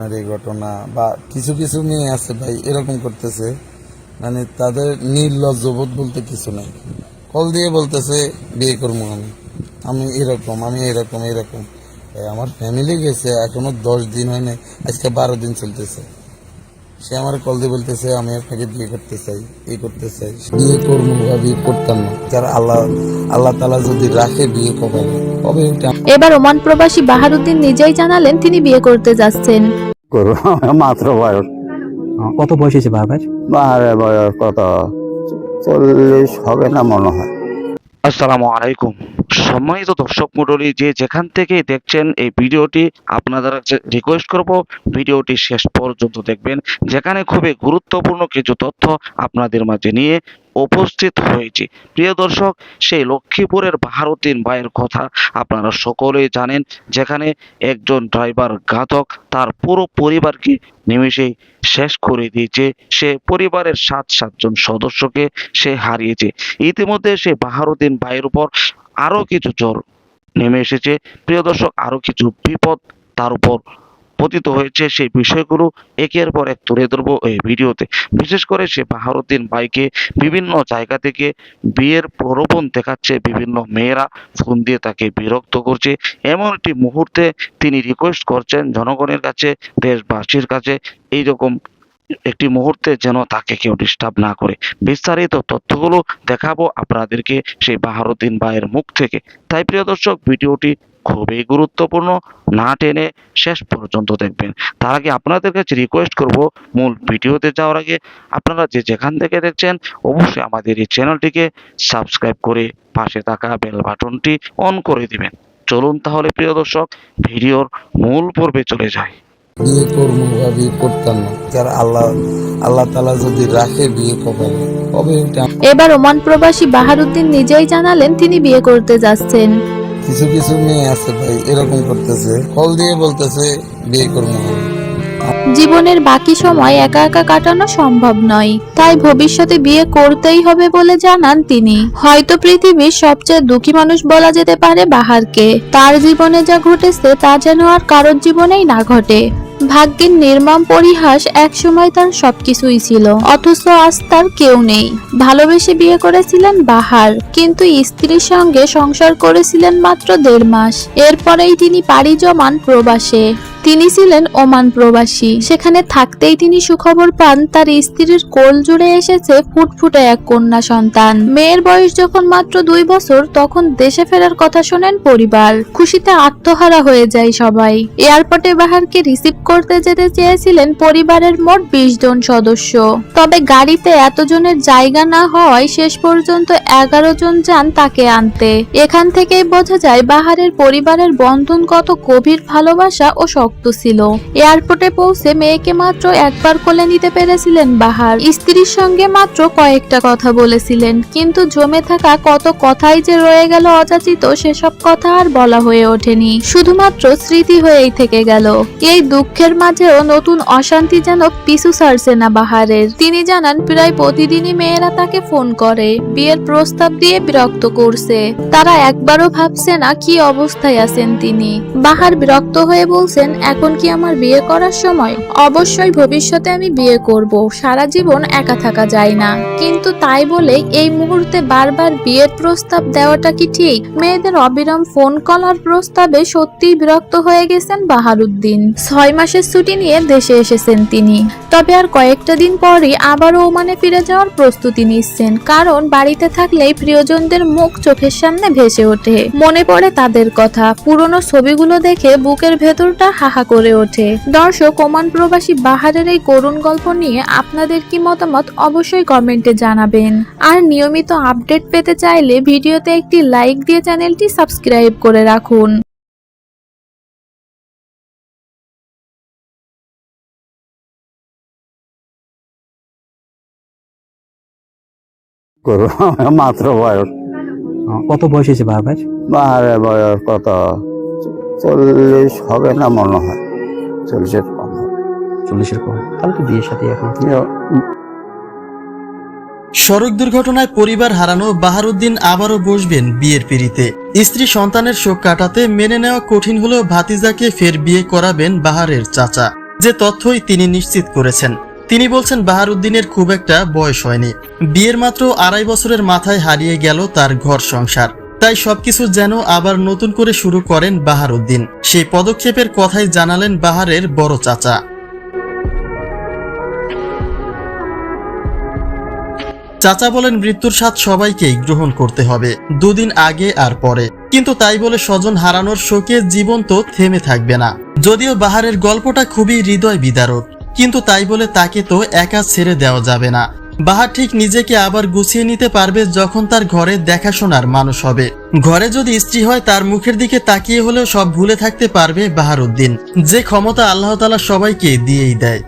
এই ঘটনা বা কিছু কিছু মেয়ে আছে ভাই, এরকম করতেছে। মানে তাদের নির্লজ্জ বোধ বলতে কিছু নেই। কল দিয়ে বলতেছে, বিয়ে করব আমি। আমি এরকম আমি এরকম এরকম। আমার ফ্যামিলি গেছে, এখনও দশ দিন হয় নাই, আজকে বারো দিন চলতেছে। সে আমার কল দিয়ে বলতেছে, আমি আপনাকে বিয়ে করতে চাই এই করতে চাই। বিয়ে করব বা বিয়ে করতাম না। যারা আল্লাহ আল্লাহ তালা যদি রাখে, বিয়ে কবে কবে এবার ওমান প্রবাসী বাহারুদ্দিন নিজেই জানালেন তিনি বিয়ে করতে যাচ্ছেন। করব মাত্র বয়স। কত বয়স হয়েছে বাবার? বারে বয়স কত? চল্লিশ হবে না মনে হয়। আসসালামু আলাইকুম। সম্মানিত দর্শক মণ্ডলী, যে যেখান থেকে দেখছেন এই ভিডিওটি, আপনাদের রিকোয়েস্ট করব, ভিডিওটি শেষ পর্যন্ত দেখবেন। যেখানে খুবই গুরুত্বপূর্ণ কিছু তথ্য আপনাদের মাঝে নিয়ে উপস্থিত হয়েছে। প্রিয় দর্শক, সেই লক্ষ্মীপুরের বাহারুদ্দিন ভাইয়ের কথা আপনারা সকলেই জানেন, যেখানে একজন ড্রাইভার ঘাতক, তার পুরো পরিবারকে নিমেষেই শেষ করে দিয়েছে। সে পরিবারের সাত, সাতজন সদস্যকে সে হারিয়েছে। ইতিমধ্যে সে বাহারুদ্দিন ভাইয়ের উপর আরও কিছু জ্বর নেমে এসেছে। প্রিয় দর্শক, আরও কিছু বিপদ তার উপর পতিত হয়েছে সেই বিষয়গুলো একের পর এক তুলে ধরবো এই ভিডিওতে। বিশেষ করে সে বাহারুদ্দিন ভাইকে বিভিন্ন জায়গা থেকে বিয়ের প্রলোভন দেখাচ্ছে, বিভিন্ন মেয়েরা ফোন দিয়ে তাকে বিরক্ত করছে। এমন একটি মুহূর্তে তিনি রিকোয়েস্ট করছেন জনগণের কাছে, দেশবাসীর কাছে। এইরকম একটি মুহূর্তে যেন তাকে কেউ ডিস্টার্ব না করে। বিস্তারিত তথ্যগুলো দেখাবো আপনাদেরকে সেই বাহারুদ্দিন ভাইয়ের মুখ থেকে। তাই প্রিয় দর্শক, ভিডিওটি খুবই গুরুত্বপূর্ণ, না টেনে শেষ পর্যন্ত দেখবেন। তার আগে আপনাদের কাছে রিকোয়েস্ট করব, মূল ভিডিওতে যাওয়ার আগে আপনারা যে যেখান থেকে দেখছেন, অবশ্যই আমাদের এই চ্যানেলটিকে সাবস্ক্রাইব করে পাশে থাকা বেল বাটনটি অন করে দিবেন। চলুন তাহলে প্রিয় দর্শক, ভিডিওর মূল পর্বে চলে যায় বিয়ে করব বা বিয়ে করতাম না। যারা আল্লাহ আল্লাহ তালা যদি রাখে বিয়ে কবে কবে এবার ওমান প্রবাসী বাহারুদ্দিন নিজেই জানালেন তিনি বিয়ে করতে যাচ্ছেন। কিছু কিছু মেয়ে আছে ভাই এরকম করতেছে। কল দিয়ে বলতেছে বিয়ে করব জীবনের বাকি সময় একা একা কাটানো সম্ভব নয়। তাই ভবিষ্যতে বিয়ে করতেই হবে বলে জানান তিনি। হয়তো পৃথিবীর সবচেয়ে দুঃখী মানুষ বলা যেতে পারে বাহারকে। তার জীবনে যা ঘটেছে তা যেন আর কারোর জীবনেই না ঘটে। ভাগ্যের নির্মাম পরিহাস একসময় তার সবকিছুই ছিল। অথচ আজ তার কেউ নেই। ভালোবেসে বিয়ে করেছিলেন বাহার, কিন্তু স্ত্রীর সঙ্গে সংসার করেছিলেন মাত্র দেড় মাস। এরপরেই তিনি পাড়ি জমান প্রবাসে। তিনি ছিলেন ওমান প্রবাসী। সেখানে থাকতেই তিনি সুখবর পান, তার স্ত্রীর কোল জুড়ে এসেছে ফুটফুটে এক কন্যা সন্তান। মেয়ের বয়স যখন মাত্র দুই বছর, তখন দেশে ফেরার কথা শোনেন পরিবার। খুশিতে আত্মহারা হয়ে যায় সবাই। এয়ারপোর্টে বাহারকে রিসিভ করতে যেতে চেয়েছিলেন পরিবারের মোট বিশ জন সদস্য। তবে গাড়িতে এতজনের জায়গা না হওয়ায় শেষ পর্যন্ত এগারো জন যান তাকে আনতে। এখান থেকেই বোঝা যায়, বাহারের পরিবারের বন্ধন কত গভীর ভালোবাসা ও শক্ত ছিল। এয়ারপোর্টে পৌঁছে মেয়েকে মাত্র একবার কোলে নিতে পেরেছিলেন বাহার। স্ত্রীর সঙ্গে মাত্র কয়েকটা কথা বলেছিলেন, কিন্তু জমে থাকা কত কথাই যে রয়ে গেল অযাচিত সেসব কথা আর বলা হয়ে ওঠেনি। শুধুমাত্র স্মৃতি হয়েই থেকে গেল। এই দুঃখের মাঝেও নতুন অশান্তি যেন পিছু ছাড়ছে না বাহারের। তিনি জানান, প্রায় প্রতিদিনই মেয়েরা তাকে ফোন করে, বিয়ের প্রস্তাব দিয়ে বিরক্ত করছে। তারা একবারও ভাবছে না কি অবস্থায় আছেন তিনি। বাহার বিরক্ত হয়ে বলছেন এখন কি আমার বিয়ে করার সময়? অবশ্যই ভবিষ্যতে আমি বিয়ে করব। সারা জীবন একা থাকা যায় না। কিন্তু তাই বলে এই মুহূর্তে বারবার বিয়ের প্রস্তাব দেওয়াটা কি ঠিক? মেয়েদের অবিরাম ফোন কল আর প্রস্তাবে সত্যিই বিরক্ত হয়ে গেছেন বাহারুদ্দিন। ছয় মাসের ছুটি নিয়ে দেশে এসেছেন তিনি। তবে আর কয়েকটা দিন পরই আবারও ওমানে ফিরে যাওয়ার প্রস্তুতি নিচ্ছেন। কারণ বাড়িতে থাকলেই প্রিয়জনদের মুখ চোখের সামনে ভেসে ওঠে। মনে পড়ে তাদের কথা। পুরনো ছবিগুলো দেখে বুকের ভেতরটা হাহা করে ওঠে। দর্শক ওমান প্রবাসী বাহারের এই করুণ গল্প নিয়ে আপনাদের কি মতামত অবশ্যই কমেন্টে জানাবেন। আর নিয়মিত আপডেট পেতে চাইলে ভিডিওতে একটি লাইক দিয়ে চ্যানেলটি সাবস্ক্রাইব করে রাখুন। মাত্র বয়স। কত বয়স হয়েছে বাবার? বারে বয়স কত? চল্লিশ হবে না মনে হয়। চল্লিশের কম হবে। চল্লিশের কম তাহলে তো বিয়ের সাথে এখন? সড়ক দুর্ঘটনায় পরিবার হারানো বাহারুদ্দিন আবারও বসবেন বিয়ের পিড়িতে। স্ত্রী সন্তানের শোক কাটাতে মেনে নেওয়া কঠিন হলেও ভাতিজাকে ফের বিয়ে করাবেন বাহারের চাচা। যে তথ্যই তিনি নিশ্চিত করেছেন। তিনি বলছেন বাহারুদ্দিনের খুব একটা বয়স হয়নি। বিয়ের মাত্র আড়াই বছরের মাথায় হারিয়ে গেল তার ঘর সংসার। তাই সবকিছু যেন আবার নতুন করে শুরু করেন বাহারুদ্দিন। সেই পদক্ষেপের কথাই জানালেন বাহারের বড় চাচা। চাচা বলেন, মৃত্যুর স্বাদ সবাইকেই গ্রহণ করতে হবে, দুদিন আগে আর পরে। কিন্তু তাই বলে স্বজন হারানোর শোকে জীবন তো থেমে থাকবে না। যদিও বাহারের গল্পটা খুবই হৃদয় বিদারক, কিন্তু তাই বলে তাকে তো একা ছেড়ে দেওয়া যাবে না। বাহার ঠিক নিজেকে আবার গুছিয়ে নিতে পারবে যখন তার ঘরে দেখাশোনার মানুষ হবে। ঘরে যদি স্ত্রী হয়, তার মুখের দিকে তাকিয়ে হলেও সব ভুলে থাকতে পারবে বাহারুদ্দিন। যে ক্ষমতা আল্লাহ তালা সবাইকে দিয়েই দেয়।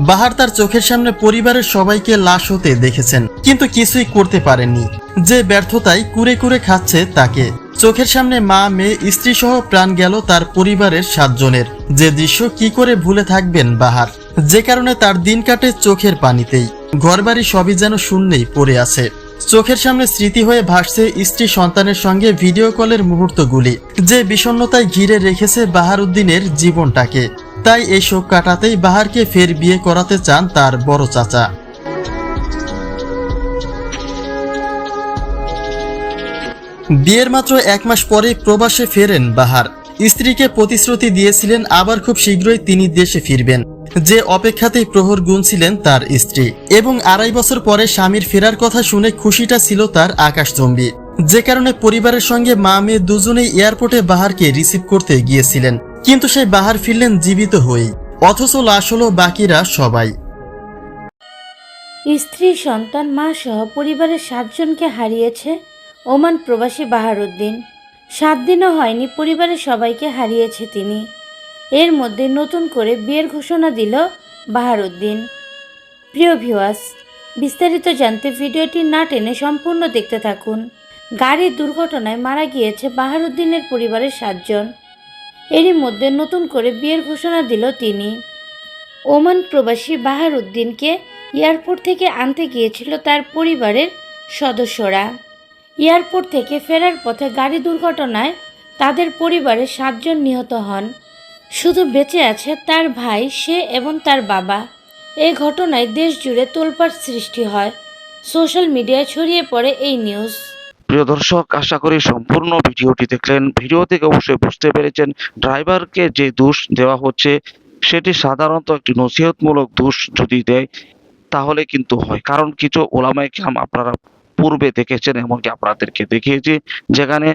বাহার তার চোখের সামনে পরিবারের সবাইকে লাশ হতে দেখেছেন, কিন্তু কিছুই করতে পারেননি। যে ব্যর্থতায় কুরে কুরে খাচ্ছে তাকে। চোখের সামনে মা, মেয়ে, স্ত্রী সহ প্রাণ গেল তার পরিবারের সাতজনের। যে দৃশ্য কি করে ভুলে থাকবেন বাহার? যে কারণে তার দিন কাটে চোখের পানিতেই। ঘরবাড়ি সবই যেন শূন্যেই পড়ে আছে। চোখের সামনে স্মৃতি হয়ে ভাসছে স্ত্রী সন্তানের সঙ্গে ভিডিও কলের মুহূর্তগুলি, যে বিষণ্ণতায় ঘিরে রেখেছে বাহারুদ্দিনের জীবনটাকে। তাই এই শোক কাটাতেই বাহারকে ফের বিয়ে করাতে চান তার বড় চাচা। বিয়ের মাত্র এক মাস পরে প্রবাসে ফেরেন বাহার। স্ত্রীকে প্রতিশ্রুতি দিয়েছিলেন আবার খুব শীঘ্রই তিনি দেশে ফিরবেন, যে অপেক্ষাতেই প্রহর গুনছিলেন তার স্ত্রী। এবং আড়াই বছর পরে স্বামীর ফেরার কথা শুনে খুশিটা ছিল তার আকাশচম্বী। যে কারণে পরিবারের সঙ্গে মা মেয়ে দুজনেই এয়ারপোর্টে বাহারকে রিসিভ করতে গিয়েছিলেন, কিন্তু সেই বাহার ফিরলেন জীবিত হয়েই। অথচ লাশ হলো বাকিরা সবাই। স্ত্রী, সন্তান, মা সহ পরিবারের সাতজনকে হারিয়েছে ওমান প্রবাসী বাহারুদ্দিন। সাত দিনও হয়নি পরিবারের সবাইকে হারিয়েছে তিনি। এর মধ্যে নতুন করে বিয়ের ঘোষণা দিল বাহারুদ্দিন। প্রিয় ভিউয়ার্স, বিস্তারিত জানতে ভিডিওটি না টেনে সম্পূর্ণ দেখতে থাকুন। গাড়ির দুর্ঘটনায় মারা গিয়েছে বাহারুদ্দিনের পরিবারের সাতজন। এরই মধ্যে নতুন করে বিয়ের ঘোষণা দিল তিনি। ওমান প্রবাসী বাহারুদ্দিনকে এয়ারপোর্ট থেকে আনতে গিয়েছিল তার পরিবারের সদস্যরা। এয়ারপোর্ট থেকে ফেরার পথে গাড়ি দুর্ঘটনায় তাদের পরিবারের সাতজন নিহত হন। শুধু বেঁচে আছে তার ভাই, সে এবং তার বাবা। এই ঘটনায় দেশ জুড়ে তোলপাড় সৃষ্টি হয়। সোশ্যাল মিডিয়ায় ছড়িয়ে পড়ে এই নিউজ। প্রিয় দর্শক, আশা করি সম্পূর্ণ ভিডিওটি দেখলেন। ভিডিও থেকে অবশ্যই বুঝতে পেরেছেন ড্রাইভারকে যে দোষ দেওয়া হচ্ছে, সেটি সাধারণত একটি নসিহতমূলক দোষ যদি দেয়, তাহলে কিন্তু হয়। কারণ কিছু ওলামাই কাম আপনারা পূর্বে দেখেছেন, এমনকি আপনাদেরকে দেখিয়েছি, যেখানে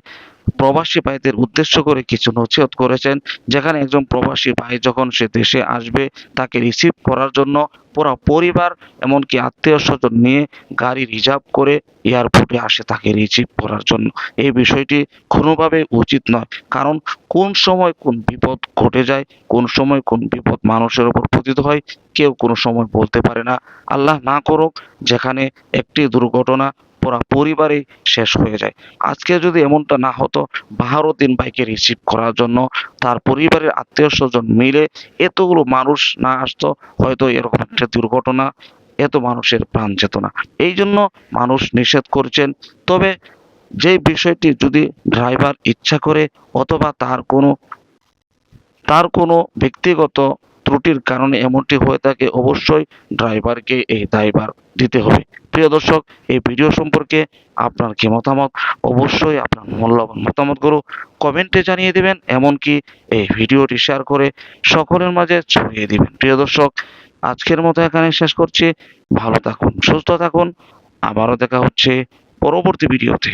প্রবাসী ভাইদের উদ্দেশ্য করে কিছু নসিহত করেছেন। যেখানে একজন প্রবাসী ভাই যখন সে দেশে আসবে, তাকে রিসিভ করার জন্য পুরো পরিবার, এমনকি আত্মীয় স্বজন নিয়ে গাড়ি রিজার্ভ করে এয়ারপোর্টে আসে তাকে রিসিভ করার জন্য। এই বিষয়টি কোনোভাবে উচিত নয়। কারণ কোন সময় কোন বিপদ ঘটে যায়, কোন সময় কোন বিপদ মানুষের ওপর পতিত হয়, কেউ কোনো সময় বলতে পারে না। আল্লাহ না করুক, যেখানে একটি দুর্ঘটনা পুরা পরিবারে শেষ হয়ে যায়। আজকে যদি এমনটা না হতো বাহারুদ্দিন ভাইকে রিসিভ করার জন্য তার পরিবারের আত্মীয় স্বজন মিলে এতগুলো মানুষ না আসতো, হয়তো এরকম একটা দুর্ঘটনা, এত মানুষের প্রাণ যেত না এই জন্য মানুষ নিষেধ করছেন। তবে যে বিষয়টি যদি ড্রাইভার ইচ্ছা করে অথবা তার কোনো তার কোনো ব্যক্তিগত ত্রুটির কারণে এমনটি হয়ে থাকে, অবশ্যই ড্রাইভারকে এই দায়ভার দিতে হবে। প্রিয় দর্শক, এই ভিডিও সম্পর্কে আপনার কি মতামত? অবশ্যই আপনার মূল্যবান মতামতগুলো কমেন্টে জানিয়ে দেবেন, এমনকি এই ভিডিওটি শেয়ার করে সকলের মাঝে ছড়িয়ে দিবেন। প্রিয় দর্শক, আজকের মতো এখানে শেষ করছি। ভালো থাকুন, সুস্থ থাকুন। আবারও দেখা হচ্ছে পরবর্তী ভিডিওতে।